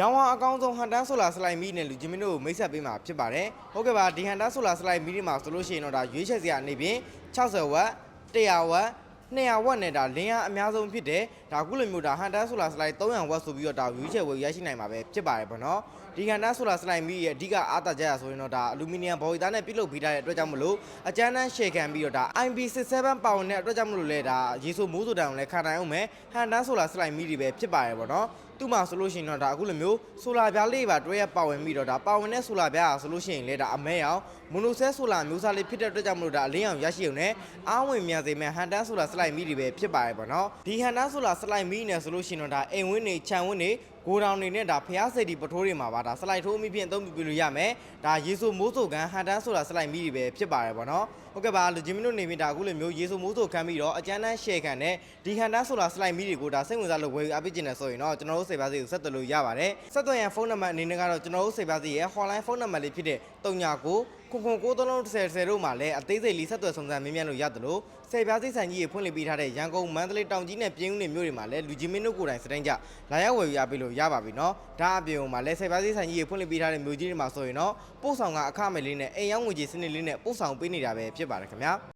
ရောင်းဝါအကောင်းဆုံးဟန်တန်းဆိုလာစလိုက်မီနဲ့လူချင်းမင်းတို့ကိုမိတ်ဆက်ပေးမှာဖြစ်ပါတယ်ဟုတ်ကဲ့ပါဒီဟန်တန်းဆိုလာစလိုက်မီဒီမှာဆိုလို့ရှိရင်တော့ဒါရွေးချက်စရာအနေဖြင့်60ဝက်100ဝက် 200ဝက်နဲ့ဒါလင်းအားအများဆုံးဖြစ်တယ်ဒါခုလိုမျိုးဒါဟန်တန်းဆိုလာစလိုက်300ဝက်ဆိုပြီးတော့ဒါရွေးချက်ဝယ်ရရှိနိုင်မှာပဲဖြစ်ပါတယ်ဗောနော်ဒီဟန်တန်းဆိုလာစလိုက်မီရဲ့အဓိကအားသာချက်ရဆိုရင်တော့ဒါအလူမီနီယံဘော်ဒီသားနဲ့ပြုလုပ်ပေးထားတဲ့အတွက်ကြောင့်မလို့အကျန်းတန်းရှယ်ခံပြီးတော့ဒါ IP67 ပါဝင်တဲ့အတွက်ကြောင့်မလို့လဲဒါရေဆိုမိုးဆိုတန်ကိုလည်းခံနိုင်အောင်မယ်ဟန်တန်းဆိုလာစလိုက်မီတွေပဲဖြစ်ပါတယ်ဗောနော်သူ့မှာဆိုလို့ရှိရင်တော့ဒါအခုလိုမျိုးဆိုလာပြားလေးပါတွဲရပါဝင်ပြီးတော့ဒါပါဝင်တဲ့ဆိုလာပြားဟာဆိုလို့ရှိရင်လေဒါအမဲအောင်မွန်နိုဆဲဆိုလာမျိုးစားလေးဖြစ်တဲ့အတွက်ကြောင့်မလို့ဒါအလင်းအောင်ရရှိုံနဲ့အားဝင်မြန်စေမဲ့ဟန်တန်းဆိုလာစလိုက်မီတွေပဲဖြစ်ပါတယ်ပေါ့နော်ဒီဟန်တန်းဆိုလာစလိုက်မီနဲ့ဆိုလို့ရှိရင်တော့ဒါအိမ်ဝင်းနေခြံဝင်းနေ ဂိုဒေါင်နေနဲ့ဒါဖျားစိတ်ဒီပထိုးတွေမှာပါဒါစလိုက်ထိုးအမိဖြင့်အသုံးပြုပြလို့ရမယ်ဒါရေဆိုမိုးဆိုကန်ဟန်တန်းဆိုလာစလိုက်မီတွေပဲဖြစ်ပါတယ်ပေါ့နော်ဟုတ်ကဲ့ပါလူချင်းမင်းတို့နေပြီးဒါအခုလိုမျိုးရေဆိုမိုးဆိုခံပြီးတော့အကျန်းတန်းရှယ်ခံတဲ့ဒီဟန်တန်းဆိုလာစလိုက်မီတွေကိုဒါစိတ်ဝင်စားလို့ဝယ်ယူအပ်ပြကျင်တယ်ဆိုရင်တော့ကျွန်တော်တို့စေပါစီကိုဆက်သွယ်လို့ရပါတယ်ဆက်သွယ်ရန်ဖုန်းနံပါတ်အနေနဲ့ကတော့ကျွန်တော်တို့စေပါစီရဲ့ hotline ဖုန်းနံပါတ်လေးဖြစ်တဲ့39ခုခုခု9330တို့မှာလည်းအသေးစိတ်လေးဆက်သွယ်ဆောင်စံမြင်မြန်လို့ရတယ်လို့စေပြားစိဆိုင်ကြီးကိုဖွင့်လှစ်ပေးထားတဲ့ရန်ကုန်မန္တလေးတောင်ကြီးနဲ့ပြင်းဦးနေမြို့တွေမှာလည်းလူကြီးမင်းတို့ကိုယ်တိုင်စတိုင်းကြလာရောက်ဝယ်ယူရပေးလို့ရပါပြီနော်ဒါအပြင်မှာလည်းစေပြားစိဆိုင်ကြီးကိုဖွင့်လှစ်ပေးထားတဲ့မြို့ကြီးတွေမှာဆိုရင်တော့ပို့ဆောင်ကအခမဲ့လေးနဲ့အိမ်ရောက်ငွေကြီးစနစ်လေးနဲ့ပို့ဆောင်ပေးနေတာပဲဖြစ်ပါတယ်ခင်ဗျာ